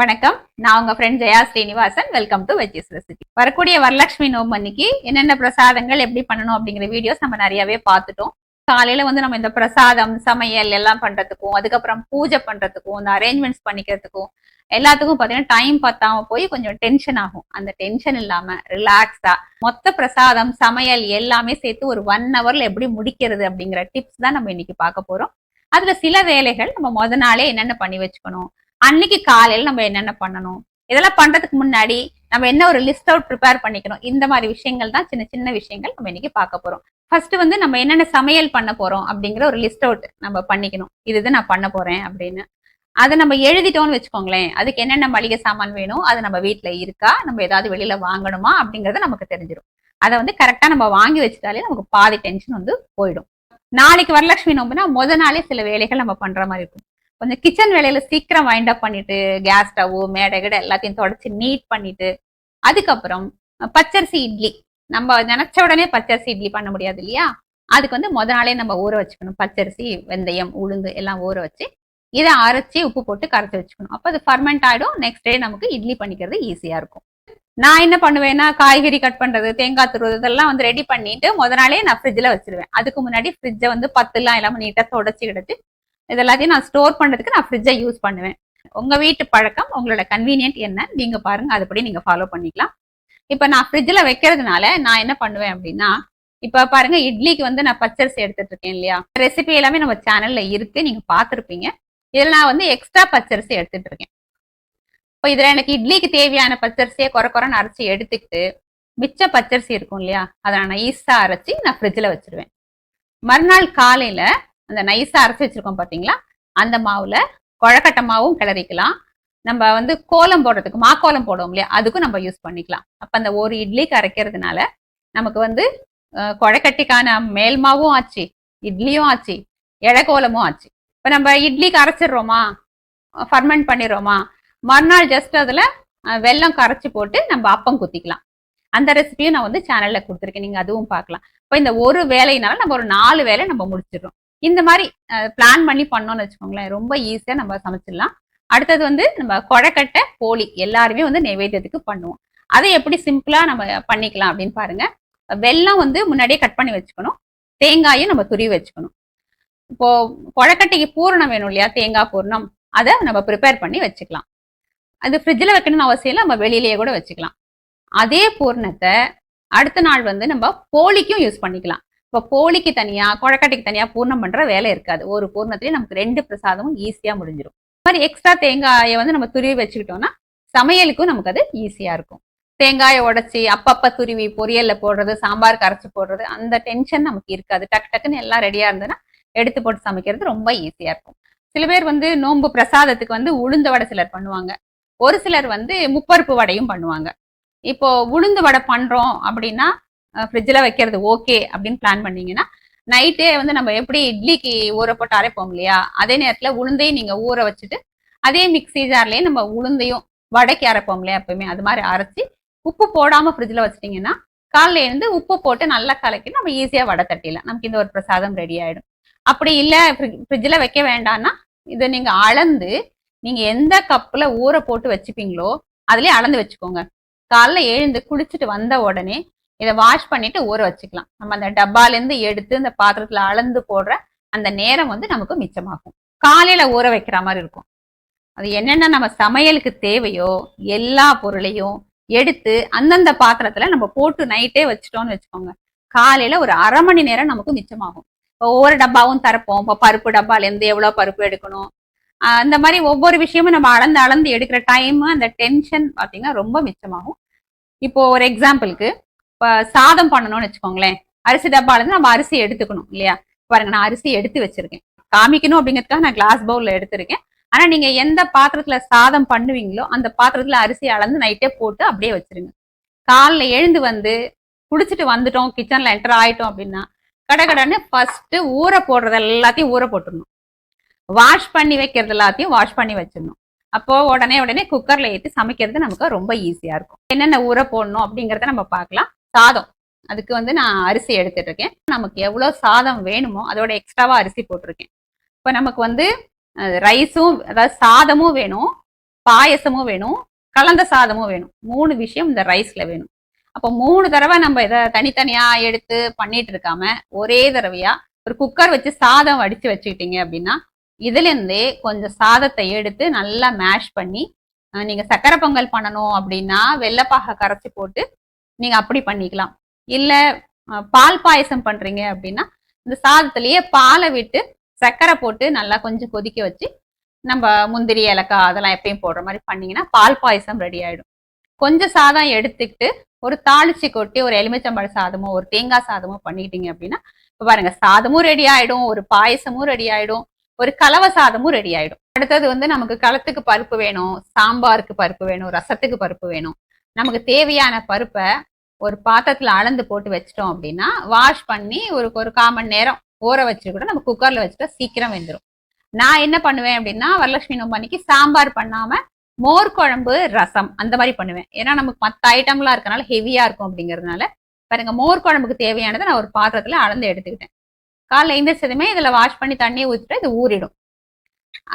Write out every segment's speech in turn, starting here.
வணக்கம். நான் உங்க friend Jaya Srinivasan. Welcome to veggies recipe வரக்கூடிய வரலட்சுமி நோம்பு அன்னைக்கு என்னென்ன பிரசாதங்கள் எப்படி பண்ணணும் அப்படிங்கிற வீடியோஸ் நம்ம நிறையவே பார்த்துட்டோம். காலையில வந்து நம்ம இந்த பிரசாதம் சமையல் எல்லாம் பண்றதுக்கும் அதுக்கப்புறம் பூஜை பண்றதுக்கும் இந்த அரேஞ்ச்மெண்ட்ஸ் பண்ணிக்கிறதுக்கும் எல்லாத்துக்கும் பார்த்தீங்கன்னா டைம் பத்தாம போய் கொஞ்சம் டென்ஷன் ஆகும். அந்த டென்ஷன் இல்லாம ரிலாக்ஸா மொத்த பிரசாதம் சமையல் எல்லாமே சேர்த்து ஒரு ஒன் ஹவர்ல எப்படி முடிக்கிறது அப்படிங்கிற டிப்ஸ் தான் நம்ம இன்னைக்கு பார்க்க போறோம். அதுல சில வேலைகள் நம்ம முத நாளே என்னென்ன பண்ணி வச்சுக்கணும் அன்னைக்கு காலையில நம்ம என்னென்ன பண்ணணும்? இதெல்லாம் பண்றதுக்கு முன்னாடி நம்ம என்ன ஒரு லிஸ்ட் அவுட் ப்ரிப்பேர் பண்ணிக்கணும்? இந்த மாதிரி விஷயங்கள் தான் சின்ன சின்ன விஷயங்கள் நம்ம இன்னைக்கு பார்க்க போறோம். ஃபர்ஸ்ட் வந்து நம்ம என்னென்ன சமையல் பண்ண போறோம் அப்படிங்கிற ஒரு லிஸ்ட் அவுட் நம்ம பண்ணிக்கணும். இதுதான் நான் பண்ண போறேன் அப்படின்னு. அதை நம்ம எழுதிட்டோம்னு வச்சுக்கோங்களேன். அதுக்கு என்னென்ன மளிகை சாமான் வேணும்? அது நம்ம வீட்டுல இருக்கா? நம்ம ஏதாவது வெளியில வாங்கணுமா? அப்படிங்கறது நமக்கு தெரிஞ்சிடும் அதை வந்து கரெக்டா நம்ம வாங்கி வச்சுட்டாலே நமக்கு பாதி டென்ஷன் வந்து போயிடும். நாளைக்கு வரலட்சுமி நோம்புனா முத நாளே சில வேலைகள் நம்ம பண்ற மாதிரி இருக்கும். கொஞ்சம் கிச்சன் வேலையில சீக்கிரம் வைண்ட் அப் பண்ணிட்டு கேஸ் ஸ்டவ் மேடை கிட எல்லாத்தையும் தொடச்சி நீட் பண்ணிட்டு அதுக்கப்புறம் பச்சரிசி இட்லி. நம்ம நினைச்ச உடனே பச்சரிசி இட்லி பண்ண முடியாது இல்லையா? அதுக்கு வந்து முத நாளே நம்ம ஊற வச்சுக்கணும். பச்சரிசி வெந்தயம் உளுந்து எல்லாம் ஊற வச்சு இதை அரைச்சி உப்பு போட்டு கரைச்சி வச்சுக்கணும். அப்போ அது ஃபர்மெண்ட் ஆகிடும் நெக்ஸ்ட் டே நமக்கு இட்லி பண்ணிக்கிறது ஈஸியாக இருக்கும். நான் என்ன பண்ணுவேன்னா காய்கறி கட் பண்றது தேங்காய் துருவது இதெல்லாம் வந்து ரெடி பண்ணிட்டு முத நாளே நான் ஃப்ரிட்ஜில் வச்சிருவேன். அதுக்கு முன்னாடி ஃப்ரிட்ஜை வந்து பத்துலாம் இல்லாமல் நீட்டாக தொடச்சி கிடச்சி இது எல்லாத்தையும் நான் ஸ்டோர் பண்ணுறதுக்கு நான் ஃப்ரிட்ஜை யூஸ் பண்ணுவேன். உங்கள் வீட்டு பழக்கம் உங்களோட கன்வீனியன்ட் என்ன நீங்கள் பாருங்கள் அதுபடி நீங்கள் ஃபாலோ பண்ணிக்கலாம். இப்போ நான் ஃப்ரிட்ஜில் வைக்கிறதுனால நான் என்ன பண்ணுவேன் அப்படின்னா இப்போ பாருங்க இட்லிக்கு வந்து நான் பச்சரிசி எடுத்துட்டு இருக்கேன் இல்லையா? ரெசிபி எல்லாமே நம்ம சேனல்ல இருக்கு நீங்க பார்த்துருப்பீங்க. இதில் நான் வந்து எக்ஸ்ட்ரா பச்சரிசி எடுத்துட்டு இருக்கேன். இப்போ இதில் எனக்கு இட்லிக்கு தேவையான பச்சரிசியை குறை குறைன்னு அரைச்சி எடுத்துக்கிட்டு மிச்ச பச்சரிசி இருக்கும் இல்லையா? அதை நான் ஈஸியாக அரைச்சி நான் ஃப்ரிட்ஜில் வச்சிருவேன். மறுநாள் காலையில் அந்த நைஸாக அரைச்சி வச்சுருக்கோம் பார்த்தீங்களா அந்த மாவில் குழக்கட்டை மாவும் கிளறிக்கலாம். நம்ம வந்து கோலம் போடுறதுக்கு மாக்கோலம் போடுவோம் இல்லையா? அதுக்கும் நம்ம யூஸ் பண்ணிக்கலாம். அப்போ அந்த ஒரு இட்லிக்கு அரைக்கிறதுனால நமக்கு வந்து குழக்கட்டிக்கான மேல் மாவும் ஆச்சு இட்லியும் ஆச்சு இழக்கோலமும் ஆச்சு. இப்போ நம்ம இட்லிக்கு அரைச்சிடுறோமா? ஃபர்மெண்ட் பண்ணிடுறோமா? மறுநாள் ஜஸ்ட் அதில் வெல்லம் கரைச்சி போட்டு நம்ம அப்பம் குத்திக்கலாம். அந்த ரெசிபியும் நான் வந்து சேனலில் கொடுத்துருக்கேன். நீங்கள் அதுவும் பார்க்கலாம். இப்போ இந்த ஒரு வேலையினால நம்ம ஒரு நாலு வேலை நம்ம முடிச்சிடுறோம். இந்த மாதிரி பிளான் பண்ணி பண்ணோம்னு வச்சுக்கோங்களேன் ரொம்ப ஈஸியா நம்ம சமைச்சிடலாம். அடுத்தது வந்து நம்ம கொழக்கட்டை போலி எல்லாருமே வந்து நைவேத்தியத்துக்கு பண்ணுவோம். அதை எப்படி சிம்பிளா நம்ம பண்ணிக்கலாம் அப்படின்னு பாருங்க. வெல்லம் வந்து முன்னாடியே கட் பண்ணி வச்சுக்கணும். தேங்காயும் நம்ம துருவி வச்சுக்கணும். இப்போ கொழக்கட்டைக்கு பூரணம் வேணும் இல்லையா? தேங்காய் பூரணம். அதை நம்ம ப்ரிப்பேர் பண்ணி வச்சுக்கலாம். அது ஃப்ரிட்ஜில் வைக்கணும்னு அவசியம் இல்லை. நம்ம வெளியிலேயே கூட வச்சுக்கலாம். அதே பூர்ணத்தை அடுத்த நாள் வந்து நம்ம போலிக்கும் யூஸ் பண்ணிக்கலாம். இப்போ போலிக்கு தனியாக கொழக்கட்டைக்கு தனியாக பூர்ணம் பண்ணுற வேலை இருக்காது. ஒரு பூர்ணத்திலேயே நமக்கு ரெண்டு பிரசாதமும் ஈஸியாக முடிஞ்சிடும் மாதிரி எக்ஸ்ட்ரா தேங்காயை வந்து நம்ம துருவி வச்சுக்கிட்டோம்னா சமையலுக்கும் நமக்கு அது ஈஸியாக இருக்கும். தேங்காயை உடச்சி அப்பப்போ துருவி பொரியலில் போடுறது சாம்பார் கரைச்சி போடுறது அந்த டென்ஷன் நமக்கு இருக்காது. டக்கு டக்குன்னு எல்லாம் ரெடியாக இருந்ததுன்னா எடுத்து போட்டு சமைக்கிறது ரொம்ப ஈஸியாக இருக்கும். சில பேர் வந்து நோன்பு பிரசாதத்துக்கு வந்து உளுந்த வடை சிலர் பண்ணுவாங்க. ஒரு சிலர் வந்து முப்பருப்பு வடையும் பண்ணுவாங்க. இப்போ உளுந்து வடை பண்ணுறோம் அப்படின்னா ஃப்ரிட்ஜில் வைக்கிறது ஓகே அப்படின்னு பிளான் பண்ணீங்கன்னா நைட்டே வந்து நம்ம எப்படி இட்லிக்கு ஊற போட்டு அரைப்போம் இல்லையா? அதே நேரத்தில் உளுந்தையும் நீங்கள் ஊற வச்சுட்டு அதே மிக்சி ஜார்லேயே நம்ம உளுந்தையும் வடைக்கு அரைப்போம் இல்லையா எப்பவுமே? அது மாதிரி அரைச்சி உப்பு போடாமல் ஃப்ரிட்ஜில் வச்சிட்டிங்கன்னா காலைல இருந்து உப்பு போட்டு நல்லா கலக்கி நம்ம ஈஸியாக வடை தட்டிடலாம். நமக்கு இந்த ஒரு பிரசாதம் ரெடி ஆகிடும் அப்படி இல்லை ஃப்ரிட்ஜில் வைக்க வேண்டாம்னா இதை நீங்கள் அளந்து நீங்கள் எந்த கப்பில் ஊற போட்டு வச்சுப்பீங்களோ அதுலேயே அளந்து வச்சுக்கோங்க. காலைல எழுந்து குளிச்சுட்டு வந்த உடனே இதை வாஷ் பண்ணிட்டு ஊற வச்சுக்கலாம். நம்ம அந்த டப்பாலேருந்து எடுத்து இந்த பாத்திரத்துல அளந்து போடுற அந்த நேரம் வந்து நமக்கு மிச்சமாகும். காலையில ஊற வைக்கிற மாதிரி இருக்கும். அது என்னென்ன நம்ம சமையலுக்கு தேவையோ எல்லா பொருளையும் எடுத்து அந்தந்த பாத்திரத்துல நம்ம போட்டு நைட்டே வச்சிட்டோம்னு வச்சுக்கோங்க. காலையில ஒரு அரை மணி நேரம் நமக்கு மிச்சமாகும். இப்போ ஒவ்வொரு டப்பாவும் திறப்போம் இப்போ பருப்பு டப்பாலேருந்து எவ்வளோ பருப்பு எடுக்கணும்? அந்த மாதிரி ஒவ்வொரு விஷயமும் நம்ம அளந்து அளந்து எடுக்கிற டைம் அந்த டென்ஷன் பார்த்தீங்கன்னா ரொம்ப மிச்சமாகும். இப்போ ஒரு எக்ஸாம்பிளுக்கு சாதம் பண்ணணும்னு வச்சுக்கோங்களேன். அரிசி டப்பாலேருந்து நம்ம அரிசி எடுத்துக்கணும் இல்லையா? பாருங்க நான் அரிசி எடுத்து வச்சிருக்கேன். காமிக்கணும் அப்படிங்கிறதுக்காக நான் கிளாஸ் பவுல்ல எடுத்திருக்கேன். ஆனா நீங்க எந்த பாத்திரத்துல சாதம் பண்ணுவீங்களோ அந்த பாத்திரத்துல அரிசி அளந்து நைட்டே போட்டு அப்படியே வச்சிருங்க. காலில் எழுந்து வந்து குடிச்சிட்டு வந்துட்டோம் கிச்சன்ல என்டர் ஆயிட்டோம் அப்படின்னா கடை கடனு ஃபர்ஸ்ட் ஊற போடுறது எல்லாத்தையும் ஊற போட்டுடணும். வாஷ் பண்ணி வைக்கிறது எல்லாத்தையும் வாஷ் பண்ணி வச்சிடணும். அப்போ உடனே உடனே குக்கர்ல ஏற்றி சமைக்கிறது நமக்கு ரொம்ப ஈஸியா இருக்கும். என்னென்ன ஊற போடணும் அப்படிங்கிறத நம்ம பார்க்கலாம். சாதம். அதுக்கு வந்து நான் அரிசி எடுத்துட்டு இருக்கேன் நமக்கு எவ்வளோ சாதம் வேணுமோ அதோட எக்ஸ்ட்ராவா அரிசி போட்டிருக்கேன். இப்போ நமக்கு வந்து ரைஸும் அதாவது சாதமும் வேணும் பாயசமும் வேணும் கலந்த சாதமும் வேணும். மூணு விஷயம் இந்த ரைஸ்ல வேணும். அப்போ மூணு தடவை நம்ம இதை தனித்தனியா எடுத்து பண்ணிட்டு இருக்காம ஒரே தடவையா ஒரு குக்கர் வச்சு சாதம் வடிச்சு வச்சுக்கிட்டீங்க அப்படின்னா இதுலேருந்தே கொஞ்சம் சாதத்தை எடுத்து நல்லா மேஷ் பண்ணி நீங்கள் சக்கரை பொங்கல் பண்ணணும் அப்படின்னா வெள்ளைப்பாக கரைச்சி போட்டு நீங்க அப்படி பண்ணிக்கலாம். இல்ல பால் பாயசம் பண்றீங்க அப்படின்னா இந்த சாதத்திலேயே பாலை விட்டு சர்க்கரை போட்டு நல்லா கொஞ்சம் கொதிக்க வச்சு நம்ம முந்திரி ஏலக்காய் அதெல்லாம் எப்பயும் போடுற மாதிரி பண்ணீங்கன்னா பால் பாயசம் ரெடி ஆயிடும். கொஞ்சம் சாதம் எடுத்துக்கிட்டு ஒரு தாளிச்சு கொட்டி ஒரு எலுமிச்சம்பழ சாதமோ ஒரு தேங்காய் சாதமோ பண்ணிக்கிட்டீங்க அப்படின்னா இப்ப பாருங்க சாதமும் ரெடி ஆயிடும் ஒரு பாயசமும் ரெடி ஆயிடும் ஒரு கலவை சாதமும் ரெடி ஆயிடும். அடுத்தது வந்து நமக்கு களத்துக்கு பருப்பு வேணும் சாம்பாருக்கு பருப்பு வேணும் ரசத்துக்கு பருப்பு வேணும். நமக்கு தேவையான பருப்பை ஒரு பாத்திரத்துல அளந்து போட்டு வச்சிட்டோம் அப்படின்னா வாஷ் பண்ணி ஒரு ஒரு கால் மணி நேரம் ஊற வச்சு கூட நம்ம குக்கர்ல வச்சுட்டா சீக்கிரம் வெந்துடும் நான் என்ன பண்ணுவேன் அப்படின்னா வரலட்சுமி நோம்பு அன்னைக்கு சாம்பார் பண்ணாம மோர் குழம்பு ரசம் அந்த மாதிரி பண்ணுவேன். ஏன்னா நமக்கு மற்ற ஐட்டம்லாம் இருக்கனால ஹெவியா இருக்கும் அப்படிங்கிறதுனால பாருங்க மோர் குழம்புக்கு தேவையானதை நான் ஒரு பாத்திரத்துல அளந்து எடுத்துக்கிட்டேன். காலைல எந்திரிச்சதுமே இதுல வாஷ் பண்ணி தண்ணியை ஊற்றிட்டு இது ஊறிடும்.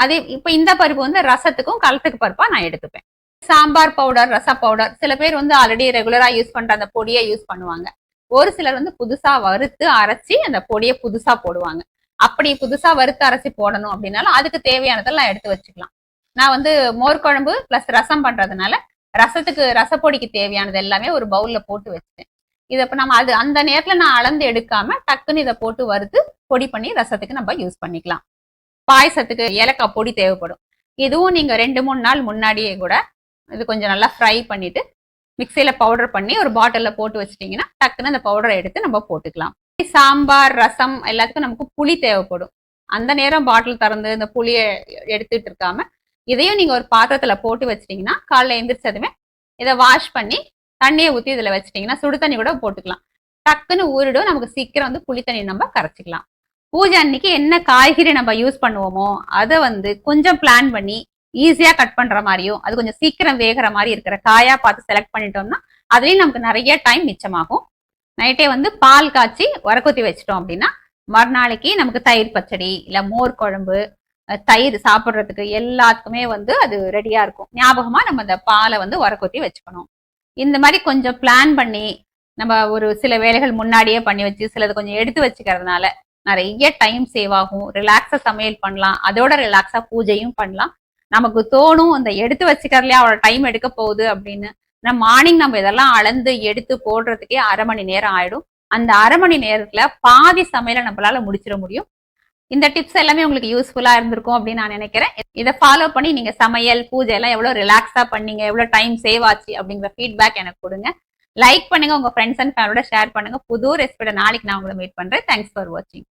அதே இப்போ இந்த பருப்பு வந்து ரசத்துக்கும் கலத்துக்கு பருப்பா நான் எடுத்துப்பேன். சாம்பார் பவுடர் ரச பவுடர் சில பேர் வந்து ஆல்ரெடி ரெகுலரா யூஸ் பண்ற அந்த பொடியை யூஸ் பண்ணுவாங்க. ஒரு சிலர் வந்து புதுசா வறுத்து அரைச்சி அந்த பொடியை புதுசா போடுவாங்க. அப்படி புதுசா வறுத்து அரைச்சி போடணும் அப்படின்னாலும் அதுக்கு தேவையானதெல்லாம் எடுத்து வச்சுக்கலாம். நான் வந்து மோர் குழம்பு பிளஸ் ரசம் பண்றதுனால ரசத்துக்கு ரசப்பொடிக்கு தேவையானது எல்லாமே ஒரு பவுல்ல போட்டு வச்சுட்டேன். இதை இப்போ நம்ம அது அந்த நேரத்துல நான் அளந்து எடுக்காம டக்குன்னு இதை போட்டு வறுத்து பொடி பண்ணி ரசத்துக்கு நம்ம யூஸ் பண்ணிக்கலாம். பாயசத்துக்கு ஏலக்காய் பொடி தேவைப்படும். இதுவும் நீங்க ரெண்டு மூணு நாள் முன்னாடியே கூட இது கொஞ்சம் நல்லா ஃப்ரை பண்ணிவிட்டு மிக்சியில் பவுடர் பண்ணி ஒரு பாட்டிலில் போட்டு வச்சிட்டிங்கன்னா டக்குன்னு அந்த பவுடரை எடுத்து நம்ம போட்டுக்கலாம். சாம்பார் ரசம் எல்லாத்துக்கும் நமக்கு புளி தேவைப்படும். அந்த நேரம் பாட்டில் திறந்து இந்த புளியை எடுத்துட்டு இருக்காம இதையும் நீங்கள் ஒரு பாத்திரத்தில் போட்டு வச்சிட்டிங்கன்னா காலைல எந்திரிச்சதுமே இதை வாஷ் பண்ணி தண்ணியை ஊற்றி இதில் வச்சிட்டிங்கன்னா சுடு தண்ணி கூட போட்டுக்கலாம். டக்குன்னு ஊறிடும் நமக்கு சீக்கிரம் வந்து புளி தண்ணி நம்ம கரைச்சிக்கலாம். பூஜை அன்னைக்கு என்ன காய்கறி நம்ம யூஸ் பண்ணுவோமோ அதை வந்து கொஞ்சம் பிளான் பண்ணி ஈஸியா கட் பண்ற மாதிரியும் அது கொஞ்சம் சீக்கிரம் வேகிற மாதிரி இருக்கிற காயா பார்த்து செலக்ட் பண்ணிட்டோம்னா அதுலயும் நமக்கு நிறைய டைம் மிச்சமாகும். நைட்டே வந்து பால் காய்ச்சி உரக்குத்தி வச்சிட்டோம் அப்படின்னா மறுநாளைக்கு நமக்கு தயிர் பச்சடி இல்ல மோர் குழம்பு தயிர் சாப்பிட்றதுக்கு எல்லாத்துக்குமே வந்து அது ரெடியா இருக்கும். ஞாபகமா நம்ம அந்த பாலை வந்து உரக்குத்தி வச்சுக்கணும். இந்த மாதிரி கொஞ்சம் பிளான் பண்ணி நம்ம ஒரு சில வேலைகள் முன்னாடியே பண்ணி வச்சு சிலது கொஞ்சம் எடுத்து வச்சுக்கிறதுனால நிறைய டைம் சேவ் ஆகும். ரிலாக்ஸா சமையல் பண்ணலாம். அதோட ரிலாக்ஸா பூஜையும் பண்ணலாம். நமக்கு தோணும் அந்த எடுத்து வச்சுக்கிறதுலயே அவ்வளோ டைம் எடுக்க போகுது அப்படின்னு. மார்னிங் நம்ம இதெல்லாம் அளந்து எடுத்து போடுறதுக்கே அரை மணி நேரம் ஆயிடும். அந்த அரை மணி நேரத்துல பாதி சமையலை நம்மளால முடிச்சிட முடியும். இந்த டிப்ஸ் எல்லாமே உங்களுக்கு யூஸ்ஃபுல்லா இருந்திருக்கும் அப்படின்னு நான் நினைக்கிறேன். இதை ஃபாலோ பண்ணி நீங்க சமையல் பூஜை எல்லாம் எவ்வளவு ரிலாக்ஸா பண்ணீங்க எவ்வளவு டைம் சேவ் ஆச்சு அப்படிங்கிற ஃபீட்பேக் எனக்கு கொடுங்க. லைக் பண்ணுங்க உங்க ஃப்ரெண்ட்ஸ் அண்ட் ஃபேமிலியோட ஷேர் பண்ணுங்க. புது ரெசிபியோட நாளைக்கு நான் உங்களை மீட் பண்றேன். தேங்க்ஸ் ஃபார் வாட்சிங்